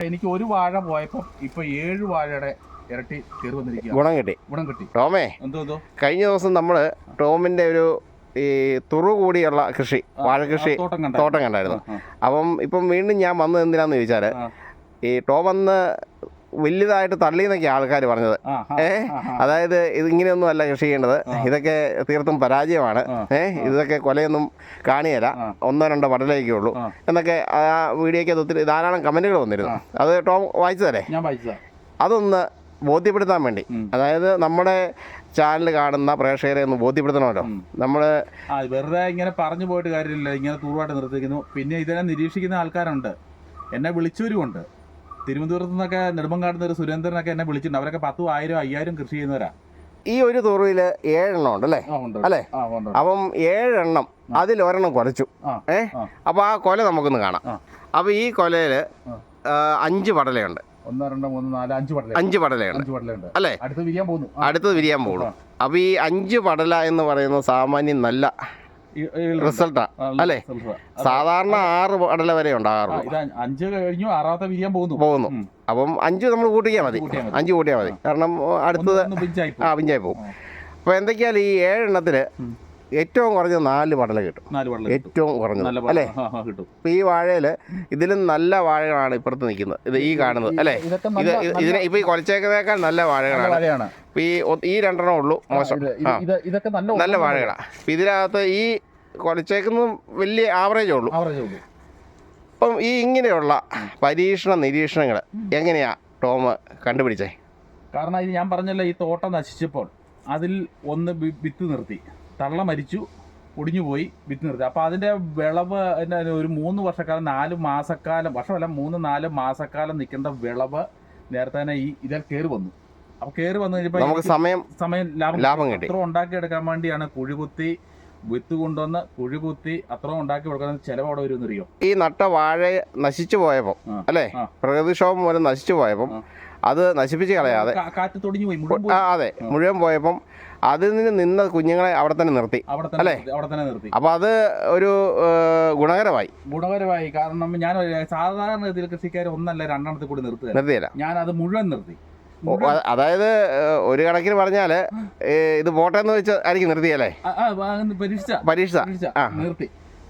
എനിക്ക് ഒരു വാഴ പോയപ്പോൾ ഇപ്പൊ ഏഴ് വാഴയുടെ ഇരട്ടി കയറി വന്നിരിക്കുക ഗുണം കിട്ടി. ഗുണം കിട്ടി. ടോമേ എന്തോ കഴിഞ്ഞ ദിവസം നമ്മൾ ടോമിന്റെ ഒരു ഈ തുറു കൂടിയുള്ള കൃഷി വാഴ കൃഷി തോട്ടം കണ്ട തോട്ടം കണ്ടായിരുന്നു. അപ്പം ഇപ്പം വീണ്ടും ഞാൻ വന്നത് എന്തിനാന്ന് ചോദിച്ചാൽ ഈ ടോം അന്ന് വലുതായിട്ട് തള്ളിയെന്നൊക്കെ ആൾക്കാർ പറഞ്ഞത്. ഏ? അതായത് ഇത് ഇങ്ങനെയൊന്നും അല്ല കൃഷി ചെയ്യേണ്ടത്. ഇതൊക്കെ തീർത്തും പരാജയമാണ്. ഏ? ഇതൊക്കെ കൊലയൊന്നും കാണിയല്ല. ഒന്നോ രണ്ടോ പടലേക്കേ ഉള്ളൂ. എന്നൊക്കെ ആ വീഡിയോയ്ക്ക് ഒത്തിരി ധാരാളം കമന്റുകൾ വന്നിരുന്നു. അത് ടോം വായിച്ചതല്ലേ? അതൊന്ന് ബോധ്യപ്പെടുത്താൻ വേണ്ടി. അതായത് നമ്മുടെ ചാനൽ കാണുന്ന പ്രേക്ഷകരെ ഒന്ന് ബോധ്യപ്പെടുത്തണമല്ലോ. നമ്മൾ നമ്മൾ വെറുതെ ഇങ്ങനെ പറഞ്ഞു പോയിട്ട് കാര്യമില്ല. ഇങ്ങനെ തൂർവായിട്ട് നിർത്തിക്കുന്നു പിന്നെ ഇതിനെ നിരീക്ഷിക്കുന്ന ആൾക്കാരുണ്ട്. എന്നെ വിളിച്ചവരുമുണ്ട്. തിരുവനന്തപുരത്ത് നിന്നൊക്കെ നെടുമ്പങ്കാടുന്ന ഒരു സുരേന്ദ്രനൊക്കെ എന്നെ വിളിച്ചിട്ടുണ്ട്. അവരൊക്കെ പത്തും ആയിരം അയ്യായിരം കൃഷി ചെയ്യുന്നവരാ. ഈ ഒരു തുറവിൽ ഏഴെണ്ണം ഉണ്ട് അല്ലേ? അല്ലേ? അപ്പം ഏഴെണ്ണം അതിൽ ഒരെണ്ണം കുറച്ചു ഏ? അപ്പൊ അപ്പോൾ ആ കൊല നമുക്കൊന്ന് കാണാം. അപ്പൊ അപ്പോൾ ഈ കൊലയിൽ അഞ്ച് പടലയുണ്ട്. ഒന്ന് രണ്ട് മൂന്ന് നാല് അഞ്ച് പടല അഞ്ച് പടലയുണ്ട്. അല്ലേ? അടുത്ത് വിരിയാൻ പോകുന്നു. അടുത്തത് വിരിയാൻ പോകുന്നു. അപ്പൊ അപ്പോൾ ഈ അഞ്ച് പടല എന്ന് പറയുന്ന സാമാന്യം നല്ല ആ, അല്ലേ? സാധാരണ ആറ് അടല വരെ ഉണ്ടാകാറുള്ളൂ. അഞ്ച് കഴിഞ്ഞു ആറാമത്തെ വിരിയാൻ പോകുന്നു. പോകുന്നു. അപ്പം അഞ്ച് നമ്മൾ കൂട്ടിയാൽ മതി. അഞ്ച് കൂട്ടിയാൽ മതി. കാരണം അടുത്തത് ആ. പിഞ്ചായി പോകും. അപ്പൊ അപ്പോൾ എന്തൊക്കെയാലും ഈ ഏഴെണ്ണത്തിൽ ഉം. ഏറ്റവും കുറഞ്ഞ നാല് പടല കിട്ടും. നാല് പടല ഏറ്റവും കുറഞ്ഞ അല്ലേ? കിട്ടും. ഈ വാഴയിൽ ഇതിലും നല്ല വാഴകളാണ് ഇപ്പുറത്ത് നിൽക്കുന്നത്. ഇത് ഈ കാണുന്നത്. അല്ലേ? ഇത് ഇതിനെ ഇപ്പൊ ഈ കൊലച്ചേക്കുന്നേക്കാൾ നല്ല വാഴകളാണ്. ഈ ഈ രണ്ടെണ്ണം ഉള്ളൂ. മോശം. ഇതൊക്കെ നല്ല വാഴകളാ. വാഴകളാണ് ഇതിനകത്ത് ഈ കൊലച്ചേക്കുന്നതും വലിയ ആവറേജേ ഉള്ളൂ. അപ്പം ഈ ഇങ്ങനെയുള്ള പരീക്ഷണ നിരീക്ഷണങ്ങൾ എങ്ങനെയാ ടോം കണ്ടുപിടിച്ചേ? കാരണം ഇത് ഞാൻ പറഞ്ഞല്ലോ ഈ തോട്ടം നശിച്ചപ്പോൾ അതിൽ ഒന്ന് വിത്ത് നിർത്തി. തള്ള മരിച്ചു ഒടിഞ്ഞു പോയി വിത്ത് നിർത്തി. അപ്പോൾ അതിന്റെ വിളവ് ഒരു മൂന്ന് വർഷക്കാലം നാല് മാസക്കാലം വർഷമല്ല മൂന്ന് നാല് മാസക്കാലം നിൽക്കേണ്ട വിളവ് നേരത്തെ തന്നെ ഈ ഇതിൽ കയറി വന്നു. അപ്പോൾ കയറി വന്നു കഴിഞ്ഞപ്പോൾ നമുക്ക് സമയം സമയം ലാഭം ലാഭം കിട്ടി. അത്ര ഉണ്ടാക്കിയെടുക്കാൻ വേണ്ടിയാണ് കുഴികുത്തി വിത്ത് കൊണ്ടുവന്ന് കുഴികുത്തി അത്ര ഉണ്ടാക്കി കൊടുക്കാൻ ചിലവ് അവിടെ അറിയോ? ഈ നട്ട വാഴ നശിച്ചു പോയപ്പോൾ അല്ലേ. പ്രകൃതിക്ഷോഭം മൂലം നശിച്ചു പോയപ്പം അത് നശിപ്പിച്ച് കളയാതെ കാറ്റ് തൊടിഞ്ഞു പോയി. അതെ. മുഴുവൻ പോയപ്പം അതിൽ നിന്ന് നിന്ന കുഞ്ഞുങ്ങളെ അവിടെ തന്നെ നിർത്തി അല്ലേ? അവിടെ തന്നെ നിർത്തി. അപ്പോൾ അത് ഒരു ഗുണകരമായി. ഗുണകരമായി. കാരണം ഞാൻ സാധാരണ ഇതിൽ കൃഷിക്കാർ ഒന്നല്ല രണ്ടെണ്ണത്തിൽ കൂടി നിർത്തുക നിർത്തിയില്ല ഞാൻ അത് മുഴുവൻ. നിർത്തി അതായത് ഒരു കണക്കിന് പറഞ്ഞാൽ ഇത് പോട്ടെ എന്ന് വെച്ച് ആയിരിക്കും നിർത്തിയല്ലേ പരീക്ഷ. നിർത്തി.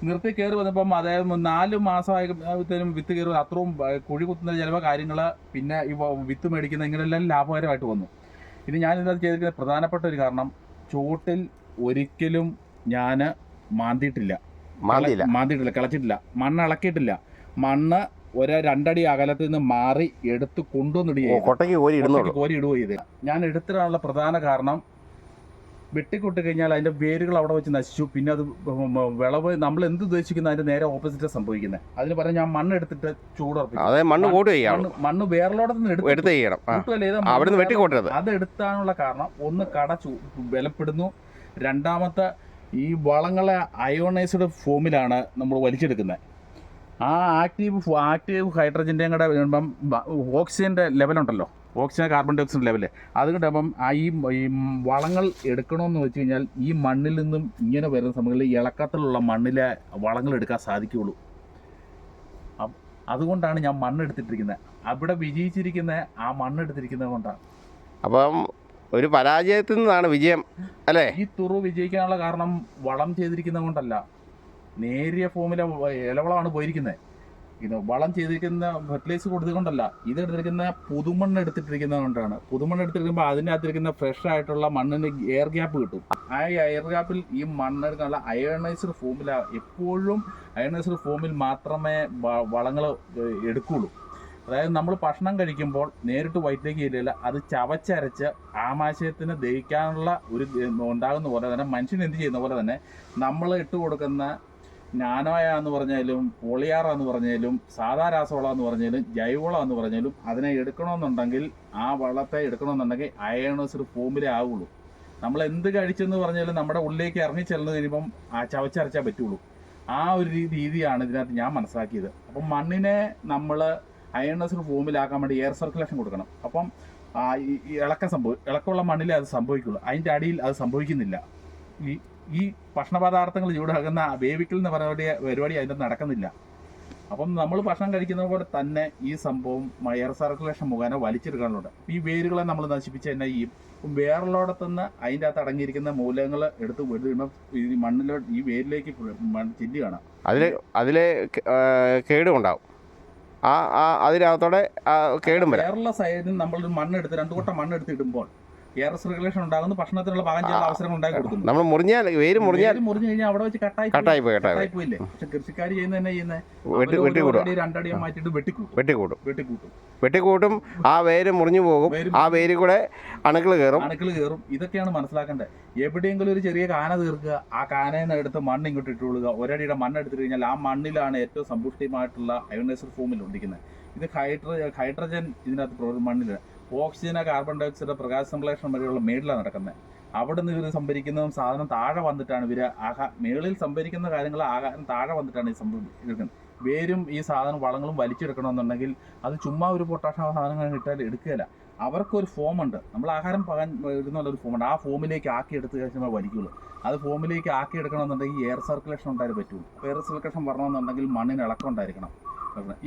നിർത്തി കയറി വന്നപ്പം അതായത് നാല് മാസമായത്തേനും വിത്ത് കയറി. അത്രയും കുഴി കുത്തുന്ന ചിലവ് കാര്യങ്ങൾ പിന്നെ ഈ വിത്ത് മേടിക്കുന്ന ഇങ്ങനെല്ലാം ലാഭകരമായിട്ട് വന്നു. ഇനി ഞാൻ ഇതിനകത്ത് ചെയ്തിരിക്കുന്ന പ്രധാനപ്പെട്ട ഒരു കാരണം ചോട്ടിൽ ഒരിക്കലും ഞാൻ മാന്തിയിട്ടില്ല. മാന്തിയില്ല. മാന്തിയിട്ടില്ല കിളച്ചിട്ടില്ല. മണ്ണ് ഇളക്കിയിട്ടില്ല മണ്ണ് ഒരു രണ്ടടി അകലത്തിൽ നിന്ന് മാറി എടുത്ത് കൊണ്ടുവന്നിടുകയും കോരി ഇടുകയോ ചെയ്തില്ല ഞാൻ എടുത്തിടാനുള്ള പ്രധാന കാരണം വെട്ടിക്കൊട്ട് കഴിഞ്ഞാൽ അതിന്റെ വേരുകൾ അവിടെ വെച്ച് നശിച്ചു. പിന്നെ അത് വിളവ് നമ്മൾ എന്ത് ഉദ്ദേശിക്കുന്ന അതിന്റെ നേരെ ഓപ്പോസിറ്റ് സംഭവിക്കുന്നത്. അതിന് പറയാൻ ഞാൻ മണ്ണ് എടുത്തിട്ട് ചൂടുറപ്പിക്കും. അതെ മണ്ണ് കൂട്ട് ചെയ്യണം മണ്ണ് വേറലോടെ നിന്ന് എടുത്ത് ചെയ്യണം. വെട്ടിക്കൂട്ടരുത്. അത് എടുത്താനുള്ള കാരണം ഒന്ന് കട ചൂ വിലപ്പെടുന്നു. രണ്ടാമത്തെ ഈ വളങ്ങളെ അയോണൈസ്ഡ് ഫോമിലാണ് നമ്മൾ വലിച്ചെടുക്കുന്നത്. ആ ആക്റ്റീവ് ആക്റ്റീവ് ഹൈഡ്രജന്റെയും കൂടെ ഓക്സിജന്റെ ലെവലുണ്ടല്ലോ oxygen carbon dioxide level. അതുകൊണ്ട് അപ്പം ആ ഈ ഈ വളങ്ങൾ എടുക്കണമെന്ന് വെച്ച് കഴിഞ്ഞാൽ ഈ മണ്ണിൽ നിന്നും ഇങ്ങനെ വരുന്ന സമയങ്ങളിൽ ഇളക്കത്തിലുള്ള മണ്ണിലെ വളങ്ങൾ എടുക്കാൻ സാധിക്കുകയുള്ളൂ. അതുകൊണ്ടാണ് ഞാൻ മണ്ണെടുത്തിട്ടിരിക്കുന്നത് അവിടെ വിജയിച്ചിരിക്കുന്ന ആ മണ്ണെടുത്തിരിക്കുന്നത് കൊണ്ടാണ് അപ്പം ഒരു പരാജയത്തിൽ നിന്നാണ് വിജയം അല്ലേ? ഈ തുറു വിജയിക്കാനുള്ള കാരണം വളം ചെയ്തിരിക്കുന്നത് കൊണ്ടല്ല. നേരിയ ഫോമിലെ ഇലവളമാണ് പോയിരിക്കുന്നത് ഇത് വളം ചെയ്തിരിക്കുന്ന ഫെർട്ടിലൈസ് കൊടുത്തുകൊണ്ടല്ല ഇത് എടുത്തിരിക്കുന്ന പുതുമണ്ണ് എടുത്തിട്ടിരിക്കുന്നത് കൊണ്ടാണ് പുതുമണ്ണ് എടുത്തിരിക്കുമ്പോൾ അതിനകത്തിരിക്കുന്ന ഫ്രഷ് ആയിട്ടുള്ള മണ്ണിന് എയർ ഗ്യാപ്പ് കിട്ടും. ആ എയർ ഗ്യാപ്പിൽ ഈ മണ്ണെടുക്കാനുള്ള അയണൈസ്ഡ് ഫോമിലാണ് എപ്പോഴും അയണൈസ്ഡ് ഫോമിൽ മാത്രമേ വളങ്ങൾ എടുക്കുള്ളൂ. അതായത് നമ്മൾ ഭക്ഷണം കഴിക്കുമ്പോൾ നേരിട്ട് വയറ്റിലേക്ക് ഇല്ലല്ല അത് ചവച്ചരച്ച് ആമാശയത്തിന് ദഹിക്കാനുള്ള ഒരു ഉണ്ടാകുന്ന പോലെ തന്നെ മനുഷ്യൻ എന്ത് ചെയ്യുന്ന പോലെ തന്നെ നമ്മൾ ഇട്ട് കൊടുക്കുന്ന നാനോയ എന്ന് പറഞ്ഞാലും പോളിയാറ എന്ന് പറഞ്ഞാലും സാധാ രാസവളം എന്ന് പറഞ്ഞാലും ജൈവവളം എന്ന് പറഞ്ഞാലും അതിനെ എടുക്കണമെന്നുണ്ടെങ്കിൽ ആ വളത്തെ എടുക്കണമെന്നുണ്ടെങ്കിൽ അയണോസ് ഫോമിലേ ആവുള്ളൂ. നമ്മൾ എന്ത് കഴിച്ചെന്ന് പറഞ്ഞാലും നമ്മുടെ ഉള്ളിലേക്ക് ഇറങ്ങി ചെല്ലുന്ന കഴിയുമ്പം ആ ചവച്ചരച്ചാൽ പറ്റുള്ളൂ. ആ ഒരു രീതി രീതിയാണ് ഇതിനകത്ത് ഞാൻ മനസ്സിലാക്കിയത്. അപ്പം മണ്ണിനെ നമ്മൾ അയണസ് ഫോമിലാക്കാൻ വേണ്ടി എയർ സർക്കുലേഷൻ കൊടുക്കണം. അപ്പം ഇളക്കം സംഭവം ഇളക്കമുള്ള മണ്ണിലേ അത് സംഭവിക്കുള്ളൂ. അതിന്റെ അടിയിൽ അത് സംഭവിക്കുന്നില്ല. ഈ ഈ ഭക്ഷണപദാർത്ഥങ്ങൾ ചൂടാക്കുന്ന വേവിക്കൽ എന്ന് പറയുന്ന പരിപാടി അതിന്റെ നടക്കുന്നില്ല. അപ്പം നമ്മൾ ഭക്ഷണം കഴിക്കുന്ന പോലെ തന്നെ ഈ സംഭവം എയർ സർക്കുലേഷൻ മുഖേന വലിച്ചെടുക്കാനുണ്ട്. ഈ വേരുകളെ നമ്മൾ നശിപ്പിച്ച് തന്നെ ഈ വേറുള്ളടത്തുനിന്ന് അതിന്റെ അകത്ത് അടങ്ങിയിരിക്കുന്ന മൂലങ്ങൾ എടുത്ത് വിടുമ്പോൾ ഈ മണ്ണിലോ ഈ വേരിലേക്ക് കാണാം അതിൽ അതിലെ കേടുമുണ്ടാവും ആ ആ അതിനകത്തോടെ കേടും വരാം. വേറുള്ള സൈഡിൽ നമ്മൾ മണ്ണെടുത്ത് രണ്ടു കൂട്ടം മണ്ണെടുത്ത് ഇടുമ്പോൾ എയർ സർക്കുലേഷൻ ഉണ്ടാകുന്നു ഭക്ഷണത്തിനുള്ള പാകം ചെയ്യാനുള്ള അവസരങ്ങൾ ഉണ്ടായി കൊടുക്കുന്നു. നമ്മൾ മുറിഞ്ഞാൽ വേര് മുറിഞ്ഞാൽ മുറിഞ്ഞു കഴിഞ്ഞാൽ അവിടെ വെച്ച് കട്ടായി. കട്ടായി പോയി കട്ടായി പോയി കട്ടായി പോയില്ലേ? പക്ഷെ കൃഷിക്കാർ ചെയ്യുന്ന തന്നെ ചെയ്യുന്നത് വെട്ടി വെട്ടിക്കൂടും രണ്ടടിയും മാറ്റിയിട്ട് വെട്ടിക്കൂട്ടും. വെട്ടിക്കൂടും വെട്ടിക്കൂട്ടും. വെട്ടിക്കൂട്ടും ആ വേര് മുറിഞ്ഞു പോകും ആ വേര് കൂടെ അണുക്കൾ കയറും അണുക്കൾ കയറും ഇതൊക്കെയാണ് മനസ്സിലാക്കേണ്ടത്. എവിടെയെങ്കിലും ഒരു ചെറിയ കാന തീർക്കുക ആ കാനയിൽ നിന്ന് എടുത്ത് മണ്ണ് ഇങ്ങോട്ട് ഇട്ടുകൊള്ളുക ഒരടിയുടെ മണ്ണ് എടുത്തിട്ട് കഴിഞ്ഞാൽ ആ മണ്ണിലാണ് ഏറ്റവും സമ്പുഷ്ടമായിട്ടുള്ള അയോണൈസർ ഫോമിൽ ഉണ്ടിക്കുന്നത് ഇത് ഹൈഡ്ര ഹൈഡ്രജൻ ഇതിനകത്ത് മണ്ണിൽ ഓക്സിജന് കാർബൺ ഡയോക്സൈഡ് പ്രകാശ സംശ്ലേഷണം വരെയുള്ള മേളിലാണ് നടക്കുന്നത് അവിടെ നിന്ന് ഇവർ സംഭരിക്കുന്നതും സാധനം താഴെ വന്നിട്ടാണ് ഇവർ ആഹാ മേളിൽ സംഭരിക്കുന്ന കാര്യങ്ങൾ ആഹാരം താഴെ വന്നിട്ടാണ് ഈ സംഭവം വേരും ഈ സാധനം വളങ്ങളും വലിച്ചെടുക്കണമെന്നുണ്ടെങ്കിൽ അത് ചുമ്മാ ഒരു പൊട്ടാഷ സാധനങ്ങൾ ഇട്ടാൽ എടുക്കുകയില്ല. അവർക്കൊരു ഫോമുണ്ട് നമ്മൾ ആഹാരം പകാൻ ഇടുന്നുള്ള ഒരു ഫോമുണ്ട് ആ ഫോമിലേക്ക് ആക്കി എടുത്ത് കഴിഞ്ഞാൽ വലിക്കുള്ളൂ. അത് ഫോമിലേക്ക് ആക്കി എടുക്കണമെന്നുണ്ടെങ്കിൽ എയർ സർക്കുലേഷൻ ഉണ്ടായാലും പറ്റുള്ളൂ എയർ സർക്കുലേഷൻ വരണമെന്നുണ്ടെങ്കിൽ മണ്ണിന് ഇളക്കം ഉണ്ടായിരിക്കണം.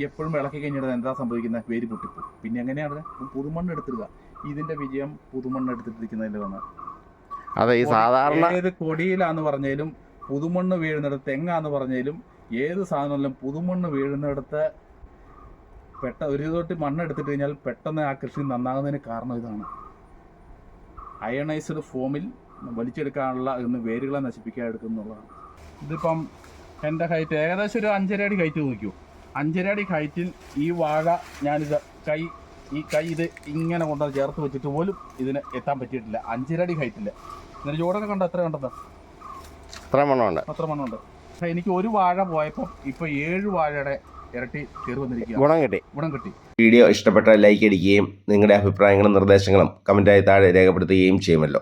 എപ്പോഴും ഇളക്കി കഴിഞ്ഞിട്ട് എന്താ സംഭവിക്കുന്നത് വേര് പൊട്ടിപ്പോകും പിന്നെ എങ്ങനെയാണ്? പുതുമണ്ണ് എടുത്തിടുക. ഇതിന്റെ വിജയം പുതുമണ്ണ് എടുത്തിട്ടിരിക്കുന്നതിലാണ് അതെ ഈ സാധാരണ ഏത് കൊടിയിലാന്ന് പറഞ്ഞാലും പുതുമണ്ണ് വീഴുന്നിടത്ത് തെങ്ങാന്ന് പറഞ്ഞാലും ഏത് സാധനങ്ങളിലും പുതുമണ്ണ് വീഴുന്നിടത്ത് പെട്ട ഒരു തൊട്ട് മണ്ണ് എടുത്തിട്ട് കഴിഞ്ഞാൽ പെട്ടെന്ന് ആ കൃഷി നന്നാകുന്നതിന് കാരണം ഇതാണ്. അയണൈസ്ഡ് ഫോമിൽ വലിച്ചെടുക്കാനുള്ള ഇന്ന് വേരുകളെ നശിപ്പിക്കാൻ എടുക്കുന്നുള്ളതാണ്. ഇതിപ്പം എന്റെ ഹൈറ്റ് ഏകദേശം ഒരു അഞ്ചര അടി ഹൈറ്റ് നോക്കൂ അഞ്ചര അടി ഹൈറ്റിൽ ഈ വാഴ ഞാനിത് കൈ ഈ കൈ ഇത് ഇങ്ങനെ കൊണ്ട് ചേർത്ത് വെച്ചിട്ട് പോലും ഇതിന് എത്താൻ പറ്റിയിട്ടില്ല. അഞ്ചരടി ഹൈറ്റിൽ. ഹൈറ്റില്ല എന്നിട്ട് ചൂടൊക്കെ കണ്ടോ? എത്ര കണ്ടത്? എത്ര മണ്ണുണ്ട് എത്ര മണ്ണുണ്ട് പക്ഷേ എനിക്ക് ഒരു വാഴ പോയപ്പോൾ ഇപ്പൊ ഏഴ് വാഴയുടെ ഇരട്ടി കയറി വന്നിരിക്കുക ഗുണം കിട്ടി. ഗുണം കിട്ടി. വീഡിയോ ഇഷ്ടപ്പെട്ടാൽ ലൈക്ക് അടിക്കുകയും നിങ്ങളുടെ അഭിപ്രായങ്ങളും നിർദ്ദേശങ്ങളും കമന്റായി താഴെ രേഖപ്പെടുത്തുകയും ചെയ്യുമല്ലോ.